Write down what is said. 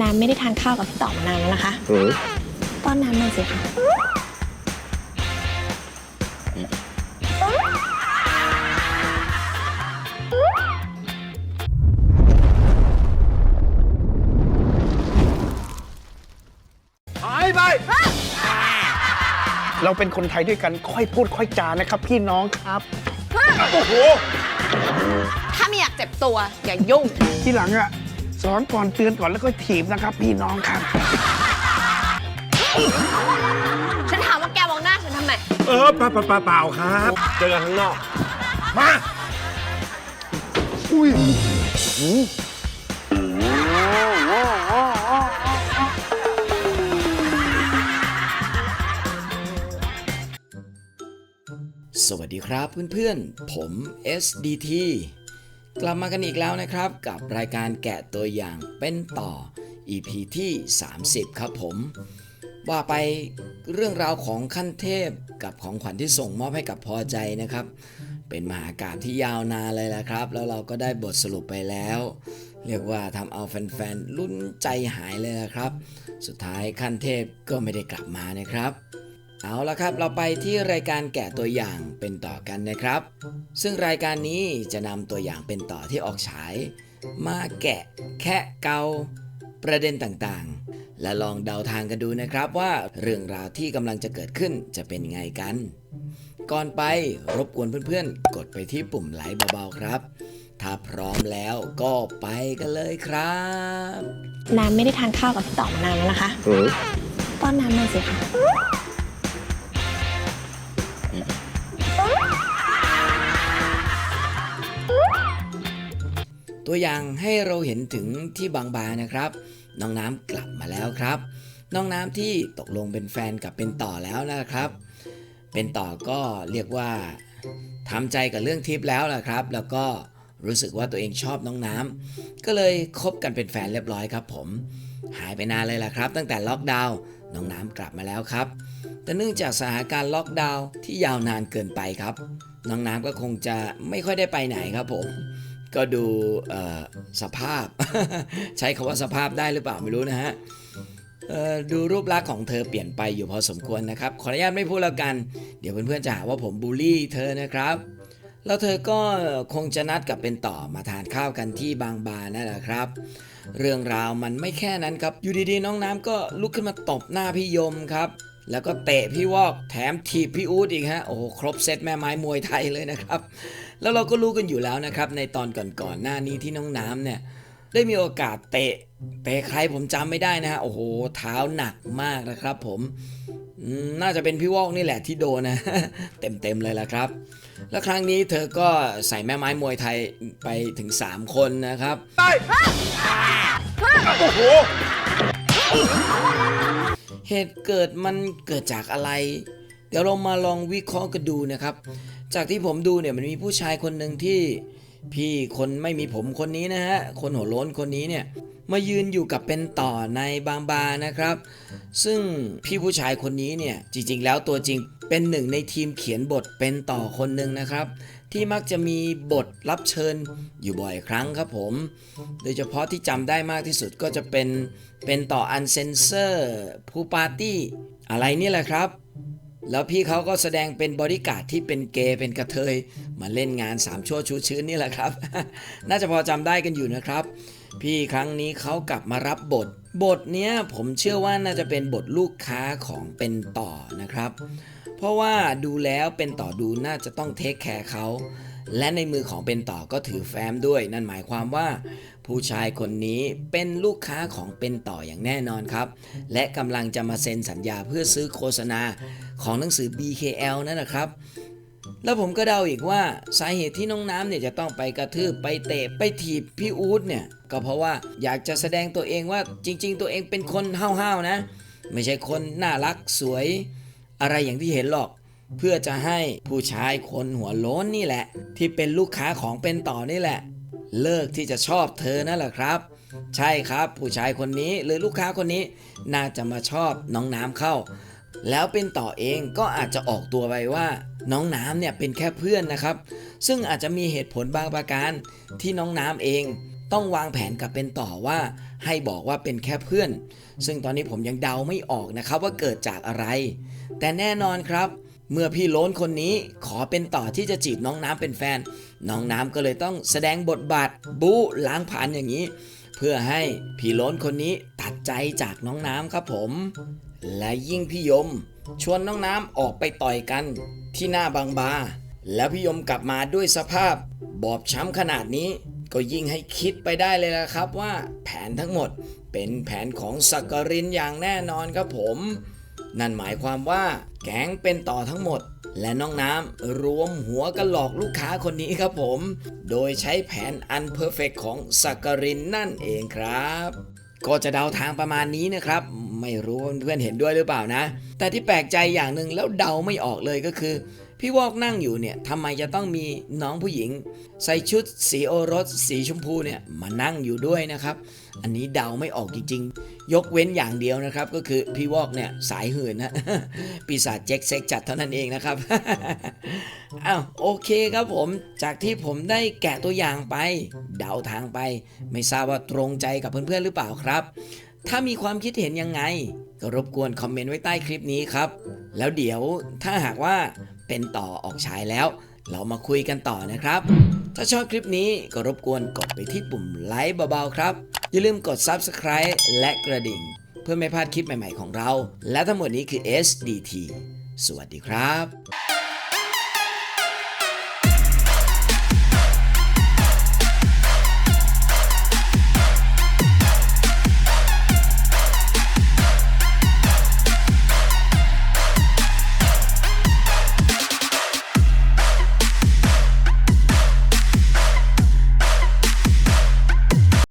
น้ำไม่ได้ทานข้าวกับพี่ต่อมานานแล้วนะคะอืมป้อนน้ำหน่อยสิคะหายไป เราเป็นคนไทยด้วยกันค่อยพูดค่อยจานะครับ พี่น้องครับ โอ้โห ถ้าไม่อยากเจ็บตัวอย่ายุ่ง ที่หลังอะ สอนก่อนเตือนก่อนแล้วก็ถีบนะครับ พี่น้องครับ ฉันถามว่าแกมองหน้าฉันทำไม เออเปล่าเปล่าเปล่าเปล่าครับ เจอกันข้างนอก มา อุ้ยสวัสดีครับเพื่อนๆ ผม SDT กลับมากันอีกแล้วนะครับ กับรายการแกะตัวอย่างเป็นต่อ EP ที่ 30 ครับผม ว่าไปเรื่องราวของขั้นเทพกับของขวัญที่ส่งมอบให้กับพอใจนะครับ เป็นมหากาพย์ที่ยาวนานเลยละครับ แล้วเราก็ได้บทสรุปไปแล้ว เรียกว่าทำเอาแฟนๆลุ้นใจหายเลยนะครับ สุดท้ายขั้นเทพก็ไม่ได้กลับมานะครับ เอาละครับ เราไปที่รายการแกะตัวอย่างเป็นต่อกันนะครับ ซึ่งรายการนี้จะนำตัวอย่างเป็นต่อที่ออกฉาย มาแกะแคะเกาประเด็นต่างๆ และลองเดาทางกันดูนะครับว่าเรื่องราวที่กำลังจะเกิดขึ้นจะเป็นไงกัน ก่อนไปรบกวนเพื่อนๆ กดไปที่ปุ่มไลค์เบาๆครับ ถ้าพร้อมแล้วก็ไปกันเลยครับน้ำไม่ได้ทานข้าวกับพี่ต่อมานานแล้วนะคะอืมป้อนน้ำหน่อยสิคะ ตัวอย่างให้เราเห็นถึงที่บางบานะครับ น้องน้ำกลับมาแล้วครับ น้องน้ำที่ตกลงเป็นแฟนกับเป็นต่อแล้วนะครับ เป็นต่อก็เรียกว่าทำใจกับเรื่องทิปแล้วล่ะครับ แล้วก็รู้สึกว่าตัวเองชอบน้องน้ำก็เลยคบกันเป็นแฟนเรียบร้อยครับ ผม หายไปนานเลยล่ะครับ ตั้งแต่ล็อกดาวน์น้องน้ำกลับมาแล้วครับ แต่เนื่องจากสถานการณ์ล็อกดาวน์ที่ยาวนานเกินไปครับ น้องน้ำก็คงจะไม่ค่อยได้ไปไหนครับผม ก็ดูสภาพ ใช้คำว่าสภาพได้หรือเปล่าไม่รู้นะฮะดูรูปลักษณ์ของเธอเปลี่ยนไปอยู่พอสมควรนะครับ ขออนุญาตไม่พูดแล้วกัน เดี๋ยวเพื่อนๆจะหาว่าผมบูลลี่เธอนะครับ แล้วเธอก็คงจะนัดกับเป็นต่อมาทานข้าวกันที่บางบานั่นแหละครับ เรื่องราวมันไม่แค่นั้นครับ อยู่ดีๆน้องน้ำก็ลุกขึ้นมาตบหน้าพี่ยมครับ แล้วก็เตะพี่วอกแถมถีบพี่อู๊ดอีกฮะโอ้โหครบเซตแม่ไม้มวยไทยเลยนะครับ แล้วเราก็รู้กันอยู่แล้วนะครับ ในตอนก่อนๆหน้านี้ที่น้องน้ำเนี่ยได้มีโอกาสเตะเตะใครผมจำไม่ได้นะฮะโอ้โหเท้าหนักมากนะครับผมอืมน่าจะเป็นพี่วอกนี่แหละที่โดนนะเต็มๆเลยละครับ แล้วครั้งนี้เธอก็ใส่แม่ไม้มวยไทยไปถึง 3 คนนะครับโอ้โห เหตุเกิดมันเกิดจากอะไร เดี๋ยวเรามาลองวิเคราะห์กันดูนะครับ จากที่ผมดูเนี่ยมันมีผู้ชายคนหนึ่งที่พี่คนไม่มีผมคนนี้นะฮะคนหัวโล้นคนนี้เนี่ยมายืนอยู่กับเป็นต่อในบางบานะครับ ซึ่งพี่ผู้ชายคนนี้เนี่ยจริงๆ แล้วตัวจริงเป็นหนึ่งในทีมเขียนบทเป็นต่อคนหนึ่งนะครับ ที่มักจะมีบทรับเชิญอยู่บ่อยครั้งครับผม โดยเฉพาะที่จำได้มากที่สุดก็จะเป็นเป็นต่ออันเซนเซอร์ผู้ปาร์ตี้อะไรนี่แหละครับ แล้วพี่เขาก็แสดงเป็นบริการที่เป็นเกย์เป็นกระเทยมาเล่นงานสามชั่วชูชื้นนี่แหละครับ น่าจะพอจำได้กันอยู่นะครับ พี่ครั้งนี้เขากลับมารับบท บทเนี้ยผมเชื่อว่าน่าจะเป็นบทลูกค้าของเป็นต่อนะครับ เพราะว่าดูแล้วเป็นต่อดูน่าจะต้องเทคแคร์เขา และในมือของเป็นต่อก็ถือแฟ้มด้วย นั่นหมายความว่า ผู้ชายคนนี้เป็นลูกค้าของเป็นต่ออย่างแน่นอนครับ และกำลังจะมาเซ็นสัญญาเพื่อซื้อโฆษณาของหนังสือ BKL นั่นนะครับ แล้วผมก็เดาอีกว่าสาเหตุที่น้องน้ำเนี่ยจะต้องไปกระทืบไปเตะไปถีบพี่อู๊ดเนี่ยก็เพราะว่าอยากจะแสดงตัวเองว่าจริง ๆ ตัวเองเป็นคนห้าวๆนะ ไม่ใช่คนน่ารักสวย อะไรอย่างที่เห็นหรอก เพื่อจะให้ผู้ชายคนหัวโล้นนี่แหละ ที่เป็นลูกค้าของเป็นต่อนี่แหละ เลิกที่จะชอบเธอนั่นแหละครับ ใช่ครับผู้ชายคนนี้หรือลูกค้าคนนี้น่าจะมาชอบน้องน้ำเข้า แล้วเป็นต่อเองก็อาจจะออกตัวไปว่า น้องน้ำเนี่ยเป็นแค่เพื่อนนะครับ ซึ่งอาจจะมีเหตุผลบางประการที่น้องน้ำเองต้องวางแผนกับเป็นต่อว่า ให้บอกว่าเป็นแค่เพื่อน ซึ่งตอนนี้ผมยังเดาไม่ออกนะครับว่าเกิดจากอะไร แต่แน่นอนครับ เมื่อพี่โล้นคนนี้ขอเป็นต่อที่จะจีบน้องน้ำเป็นแฟน น้องน้ำก็เลยต้องแสดงบทบาทบู๊ล้างผ่านอย่างนี้ เพื่อให้พี่โล้นคนนี้ตัดใจจากน้องน้ำครับผม และยิ่งพี่ยม ชวนน้องน้ำออกไปต่อยกันที่หน้าบางบา แล้วพี่ยมกลับมาด้วยสภาพ บอบช้ำขนาดนี้ ก็ยิ่งให้คิดไปได้เลยละครับว่าแผนทั้งหมดเป็นแผนของสักกรินอย่างแน่นอนครับผม นั่นหมายความว่าแก๊งเป็นต่อทั้งหมด และน้องน้ำรวมหัวกันหลอกลูกค้าคนนี้ครับผม โดยใช้แผนอันเพอร์เฟกของสักกรินนั่นเองครับ ก็จะเดาทางประมาณนี้นะครับ ไม่รู้เพื่อนเห็นด้วยหรือเปล่านะ แต่ที่แปลกใจอย่างหนึ่งแล้วเดาไม่ออกเลยก็คือ พี่วอกนั่งอยู่เนี่ยทำไมจะต้องมีน้องผู้หญิง ใส่ชุดสีโอรส สีชมพูเนี่ยมานั่งอยู่ด้วยนะครับ อันนี้เดาไม่ออกจริงๆ ยกเว้นอย่างเดียวนะครับ ก็คือพี่วอกเนี่ยสายหื่นนะปีศาจเจ็กเซ็กจัดเท่านั้นเองนะครับอ้าวโอเคครับผม จากที่ผมได้แกะตัวอย่างไป เดาทางไป ไม่ทราบว่าตรงใจกับเพื่อนๆหรือเปล่าครับ ถ้ามีความคิดเห็นยังไงก็รบกวนคอมเมนต์ไว้ใต้คลิปนี้ครับ แล้วเดี๋ยวถ้าหากว่า เป็นต่อออกฉายแล้ว เรามาคุยกันต่อนะครับ ถ้าชอบคลิปนี้ก็รบกวนกดไปที่ปุ่มไลค์เบาๆครับ อย่าลืมกด Subscribe และกระดิ่ง เพื่อไม่พลาดคลิปใหม่ๆของเรา และทั้งหมดนี้คือ SDT สวัสดีครับ